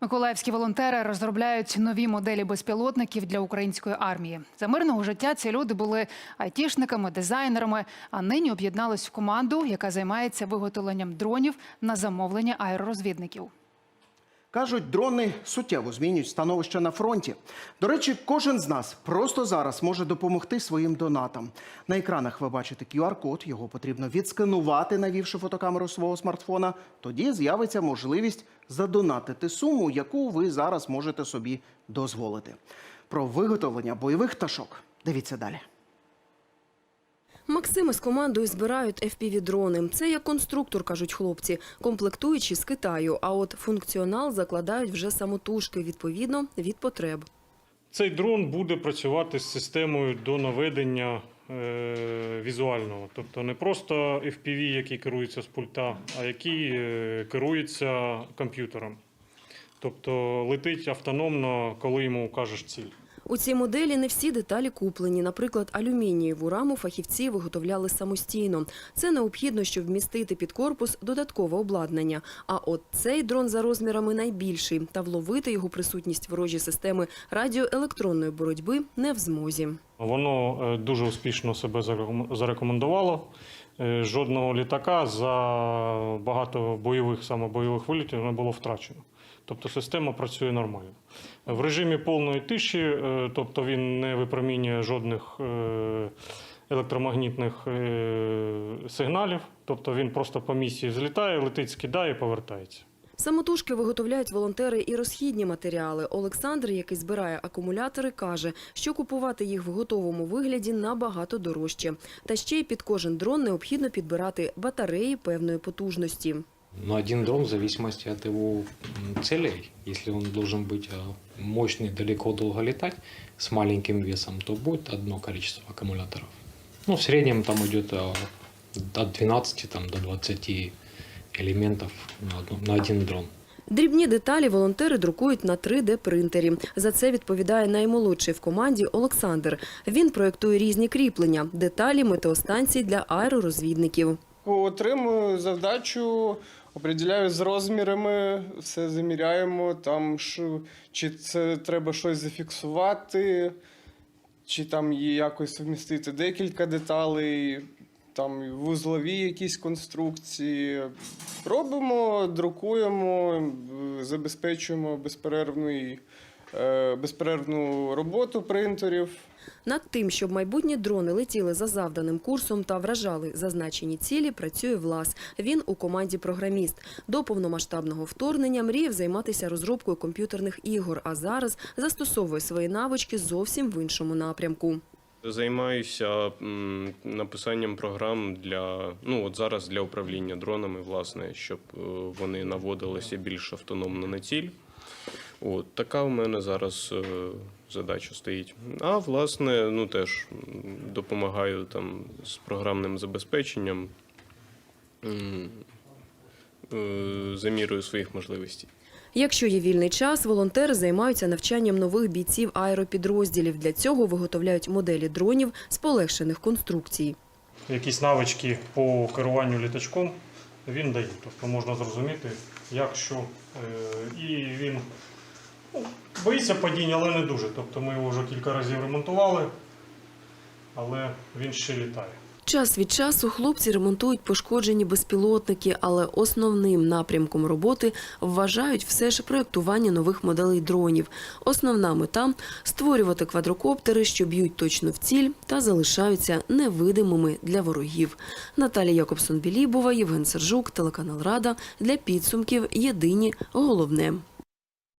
Миколаївські волонтери розробляють нові моделі безпілотників для української армії. За мирного життя ці люди були айтішниками, дизайнерами, а нині об'єднались в команду, яка займається виготовленням дронів на замовлення аеророзвідників. Кажуть, дрони суттєво змінюють становище на фронті. До речі, кожен з нас просто зараз може допомогти своїм донатам. На екранах ви бачите QR-код, його потрібно відсканувати, навівши фотокамеру свого смартфона. Тоді з'явиться можливість задонатити суму, яку ви зараз можете собі дозволити. Про виготовлення бойових пташок дивіться далі. Максими з командою збирають FPV-дрони. Це як конструктор, кажуть хлопці, комплектуючи з Китаю. А от функціонал закладають вже самотужки, відповідно від потреб. Цей дрон буде працювати з системою до наведення е, візуального. Тобто не просто FPV, який керується з пульта, а який е, керується комп'ютером. Тобто летить автономно, коли йому кажеш ціль. У цій моделі не всі деталі куплені. Наприклад, алюмінієву раму фахівці виготовляли самостійно. Це необхідно, щоб вмістити під корпус додаткове обладнання. А от цей дрон за розмірами найбільший, та вловити його присутність ворожі системи радіоелектронної боротьби не в змозі. Воно е, дуже успішно себе зареком- зарекомендувало. Е, Жодного літака за багато бойових, саме бойових вилітів не було втрачено. Тобто система працює нормально. В режимі повної тиші, е, тобто він не випромінює жодних е, електромагнітних е, сигналів, тобто він просто по місії злітає, летить, скидає і повертається. Самотужки виготовляють волонтери і розхідні матеріали. Олександр, який збирає акумулятори, каже, що купувати їх в готовому вигляді набагато дорожче. Та ще й під кожен дрон необхідно підбирати батареї певної потужності. Но один дрон в зависимости от его м, целей, если он должен быть э, мощный, далеко долго летать, с маленьким весом, то будет одно количество аккумуляторов. Ну, в среднем там идет э, от 12 там, до 20 элементов на, одну- на один дрон. Дрібні деталі волонтери друкують на 3D-принтері. За це відповідає наймолодший в команді Олександр. Він проєктує різні кріплення, деталі метеостанцій для аеророзвідників. Отримую завдачу, определяю з розмірами, все заміряємо, там що, чи це треба щось зафіксувати, чи там є якось вмістити декілька деталей, там вузлові якісь конструкції. Робимо, друкуємо, забезпечуємо безперервний, безперервну роботу принтерів. Над тим, щоб майбутні дрони летіли за завданим курсом та вражали зазначені цілі, працює Влас. Він у команді програміст. До повномасштабного вторгнення мріяв займатися розробкою комп'ютерних ігор, а зараз застосовує свої навички зовсім в іншому напрямку. Займаюся написанням програм для ну от зараз для управління дронами, власне, щоб е, вони наводилися більш автономно на ціль. От така у мене зараз е, задача стоїть. А власне, ну теж допомагаю там з програмним забезпеченням, е, за мірою своїх можливостей. Якщо є вільний час, волонтери займаються навчанням нових бійців аеропідрозділів. Для цього виготовляють моделі дронів з полегшених конструкцій. Якісь навички по керуванню літачком він дає. Тобто можна зрозуміти, як що. Е, І він боїться падіння, але не дуже. Тобто ми його вже кілька разів ремонтували, але він ще літає. Час від часу хлопці ремонтують пошкоджені безпілотники, але основним напрямком роботи вважають все ж проєктування нових моделей дронів. Основна мета створювати квадрокоптери, що б'ють точно в ціль та залишаються невидимими для ворогів. Наталія Якобсон Білібова, Євген Сержук, телеканал Рада для підсумків. Єдині головне.